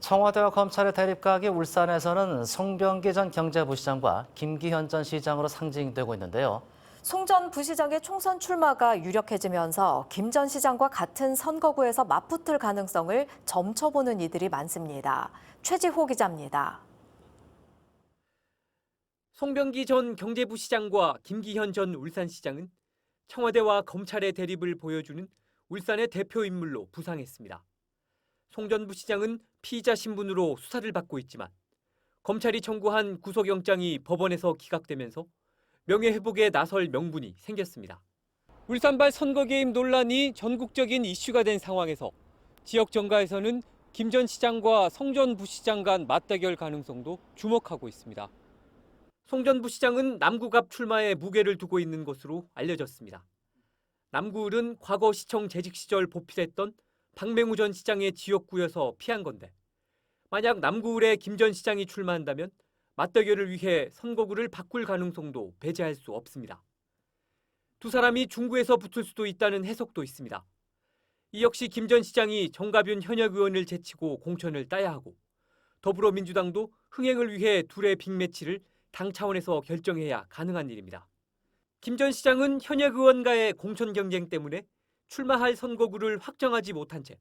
청와대와 검찰의 대립각이 울산에서는 송병기 전 경제부시장과 김기현 전 시장으로 상징되고 있는데요. 송 전 부시장의 총선 출마가 유력해지면서 김 전 시장과 같은 선거구에서 맞붙을 가능성을 점쳐보는 이들이 많습니다. 최지호 기자입니다. 송병기 전 경제부시장과 김기현 전 울산시장은 청와대와 검찰의 대립을 보여주는 울산의 대표 인물로 부상했습니다. 송 전 부시장은 피의자 신분으로 수사를 받고 있지만 검찰이 청구한 구속영장이 법원에서 기각되면서 명예회복에 나설 명분이 생겼습니다. 울산발 선거 개입 논란이 전국적인 이슈가 된 상황에서 지역 정가에서는 김 전 시장과 송 전 부시장 간 맞대결 가능성도 주목하고 있습니다. 송 전 부시장은 남구 갑 출마에 무게를 두고 있는 것으로 알려졌습니다. 남구을은 과거 시청 재직 시절 보필했던 박맹우 전 시장의 지역구여서 피한 건데 만약 남구을에 김 전 시장이 출마한다면 맞대결을 위해 선거구를 바꿀 가능성도 배제할 수 없습니다. 두 사람이 중구에서 붙을 수도 있다는 해석도 있습니다. 이 역시 김 전 시장이 정가윤 현역 의원을 제치고 공천을 따야 하고 더불어민주당도 흥행을 위해 둘의 빅매치를 당 차원에서 결정해야 가능한 일입니다. 김 전 시장은 현역 의원과의 공천 경쟁 때문에 출마할 선거구를 확정하지 못한 채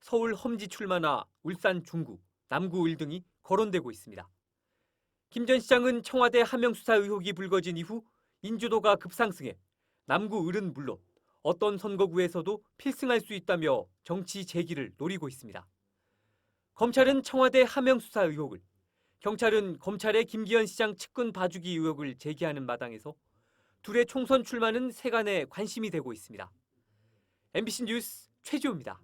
서울 험지 출마나 울산 중구, 남구 을 등이 거론되고 있습니다. 김 전 시장은 청와대 하명 수사 의혹이 불거진 이후 인지도가 급상승해 남구 을은 물론 어떤 선거구에서도 필승할 수 있다며 정치 재기를 노리고 있습니다. 검찰은 청와대 하명 수사 의혹을, 경찰은 검찰의 김기현 시장 측근 봐주기 의혹을 제기하는 마당에서 둘의 총선 출마는 세간의 관심이 되고 있습니다. MBC 뉴스 최지호입니다.